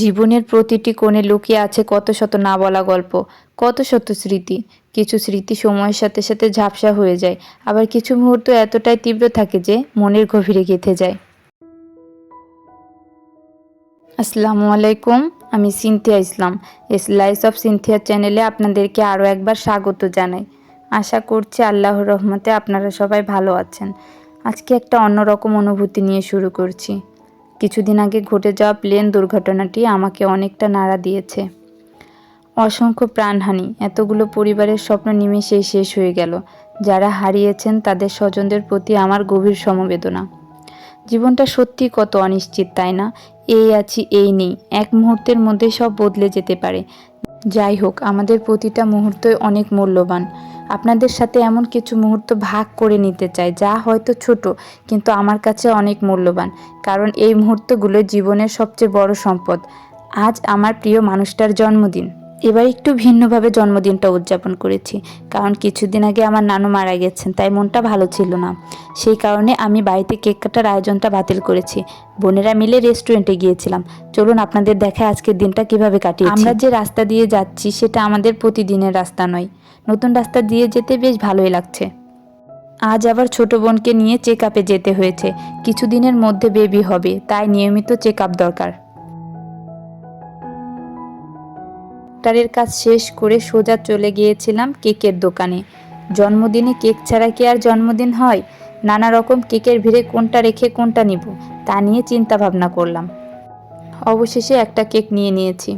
জীবনের প্রতিটি কোণে লুকিয়ে আছে কত শত না বলা গল্প, কত শত স্মৃতি। কিছু স্মৃতি সময়ের সাথে সাথে ঝাপসা হয়ে যায়, আবার কিছু মুহূর্ত এতটাই তীব্র থাকে যে মনের গভীরে গেঁথে যায়। আসসালামু আলাইকুম, আমি Sinthia Islam. Slice of Sinthia চ্যানেলে আপনাদেরকে আরও একবার স্বাগত জানাই। আশা করছি আল্লাহর রহমতে আপনারা সবাই ভালো আছেন। আজকে একটা অন্যরকম অনুভূতি নিয়ে শুরু করছি। কিছুদিন আগে ঘটে যাওয়া প্লেন দুর্ঘটনাটি আমাকে অনেকটা নাড়া দিয়েছে। অসংখ্য প্রাণহানি, এতগুলো পরিবারের স্বপ্ন নিমেষেই শেষ হয়ে গেল। যারা হারিয়েছেন তাদের স্বজনদের প্রতি আমার গভীর সমবেদনা। জীবনটা সত্যি কত অনিশ্চিত, তাই না? এই আছি, এই নেই। এক মুহূর্তের মধ্যে সব বদলে যেতে পারে। যাই হোক, আমাদের প্রতিটা মুহূর্ত অনেক মূল্যবান। আপনাদের সাথে এমন কিছু মুহূর্ত ভাগ করে নিতে চাই, যা হয়তো ছোট, কিন্তু আমার কাছে অনেক মূল্যবান, কারণ এই মুহূর্তগুলো জীবনের সবচেয়ে বড় সম্পদ। আজ আমার প্রিয় মানুষটার জন্মদিন। এবার একটু ভিন্নভাবে জন্মদিনটা উদযাপন করেছি, কারণ কিছুদিন আগে আমার নানু মারা গেছেন, তাই মনটা ভালো ছিল না। সেই কারণে আমি বাড়িতে কেক কাটার আয়োজনটা বাতিল করেছি। বোনেরা মিলে রেস্টুরেন্টে গিয়েছিলাম। চলুন আপনাদের দেখায় আজকের দিনটা কীভাবে কাটিয়ে আমরা যে রাস্তা দিয়ে যাচ্ছি, সেটা আমাদের প্রতিদিনের রাস্তা নয়। নতুন রাস্তা দিয়ে যেতে বেশ ভালোই লাগছে। আজ আবার ছোট বোনকে নিয়ে চেক যেতে হয়েছে। কিছুদিনের মধ্যে বেবি হবে, তাই নিয়মিত চেক দরকার। ডাক্তারের কাজ শেষ করে সোজা চলে গিয়েছিলাম কেকের দোকানে। জন্মদিনে কেক ছাড়া কি আর জন্মদিন হয়? নানা রকম কেকের ভিড়ে কোনটা রেখে কোনটা নিব, তা নিয়ে চিন্তা ভাবনা করলাম। অবশেষে একটা কেক নিয়ে নিয়েছি।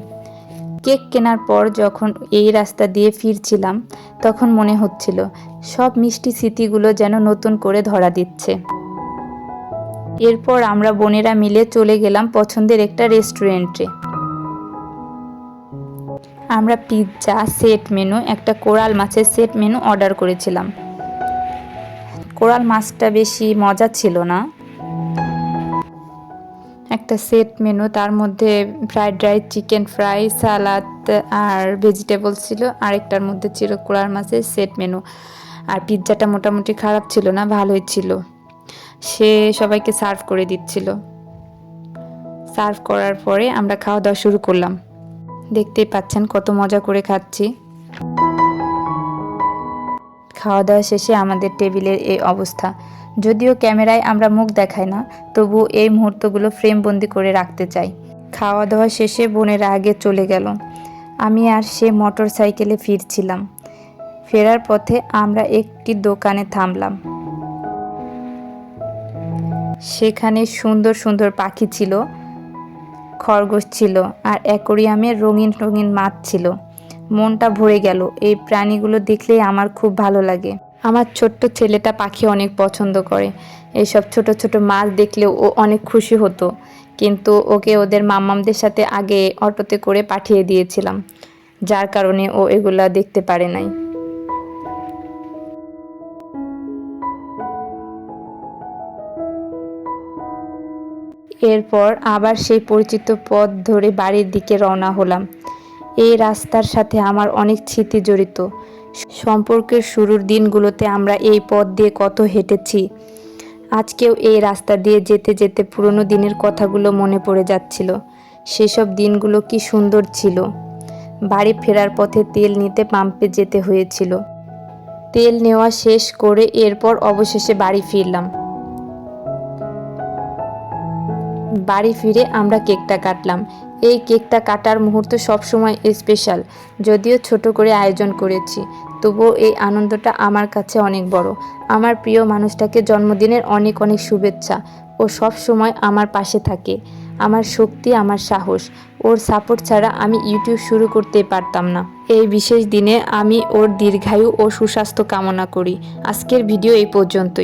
কেক কেনার পর যখন এই রাস্তা দিয়ে ফিরছিলাম, তখন মনে হচ্ছিল, সব মিষ্টি স্মৃতিগুলো যেন নতুন করে ধরা দিচ্ছে। এরপর আমরা বোনেরা মিলে চলে গেলাম পছন্দের একটা রেস্টুরেন্টে। আমরা পিৎজা সেট মেনু একটা কোরাল মাছের সেট মেনু অর্ডার করেছিলাম। কোরাল মাছটা বেশি মজা ছিল না। একটা সেট মেনু তার মধ্যে fried rice chicken fry salad আর ভেজিটেবল ছিল। আরেকটার মধ্যে ছিল কোরাল মাছের সেট মেনু আর পিৎজাটা মোটামুটি খারাপ ছিল না, ভালোই ছিল। সে সবাইকে সার্ভ করে দিচ্ছিল। সার্ভ করার পরে আমরা খাওয়া দাওয়া শুরু করলাম। দেখতেই পাচ্ছেন কত মজা করে খাচ্ছি। খাওয়া দাওয়া শেষে আমাদের টেবিলের এই অবস্থা। যদিও ক্যামেরায় আমরা মুখ দেখাই না, তবু এই মুহূর্তগুলো ফ্রেমবন্দি করে রাখতে চাই। খাওয়া দাওয়া শেষে বোনেরা আগে চলে গেল। আমি আর সে মোটর সাইকেলে ফিরছিলাম। ফেরার পথে আমরা একটি দোকানে থামলাম। সেখানে সুন্দর সুন্দর পাখি ছিল। খরগোশ ছিল আর অ্যাকোরিয়ামে রঙিন রঙিন মাছ ছিল। মনটা ভরে গেল, এই প্রাণীগুলো দেখলেই আমার খুব ভালো লাগে। আমার ছোট্ট ছেলেটা পাখি অনেক পছন্দ করে। এইসব ছোট ছোট মাছ দেখলেও ও অনেক খুশি হতো। কিন্তু ওকে ওদের মাম্মামদের সাথে আগে অটোতে করে পাঠিয়ে দিয়েছিলাম, যার কারণে ও এগুলা দেখতে পারে নাই। এরপর আবার সেই পরিচিত পথ ধরে বাড়ির দিকে রওনা হলাম। এই রাস্তার সাথে আমার অনেক স্মৃতি জড়িত। সম্পর্কের শুরুর দিনগুলোতে আমরা এই পথ দিয়ে কত হেঁটেছি। আজকেও এই রাস্তা দিয়ে যেতে যেতে পুরনো দিনের কথাগুলো মনে পড়ে যাচ্ছিল। সেসব দিনগুলো কি সুন্দর ছিল। বাড়ি ফেরার পথে তেল নিতে পাম্পে যেতে হয়েছিল। তেল নেওয়া শেষ করে এরপর অবশেষে বাড়ি ফিরলাম। বাড়ি ফিরে আমরা কেকটা কাটলাম। এই কেকটা কাটার মুহূর্ত সবসময় স্পেশাল যদিও ছোট করে আয়োজন করেছি। তবুও এই আনন্দটা আমার কাছে অনেক বড়। আমার প্রিয় মানুষটাকে জন্মদিনের অনেক অনেক শুভেচ্ছা। ও সব সময় আমার পাশে থাকে। আমার শক্তি, আমার সাহস। ওর সাপোর্ট ছাড়া আমি ইউটিউব শুরু করতে পারতাম না। এই বিশেষ দিনে আমি ওর দীর্ঘায়ু ও সুস্বাস্থ্য কামনা করি। আজকের ভিডিও এই পর্যন্তই।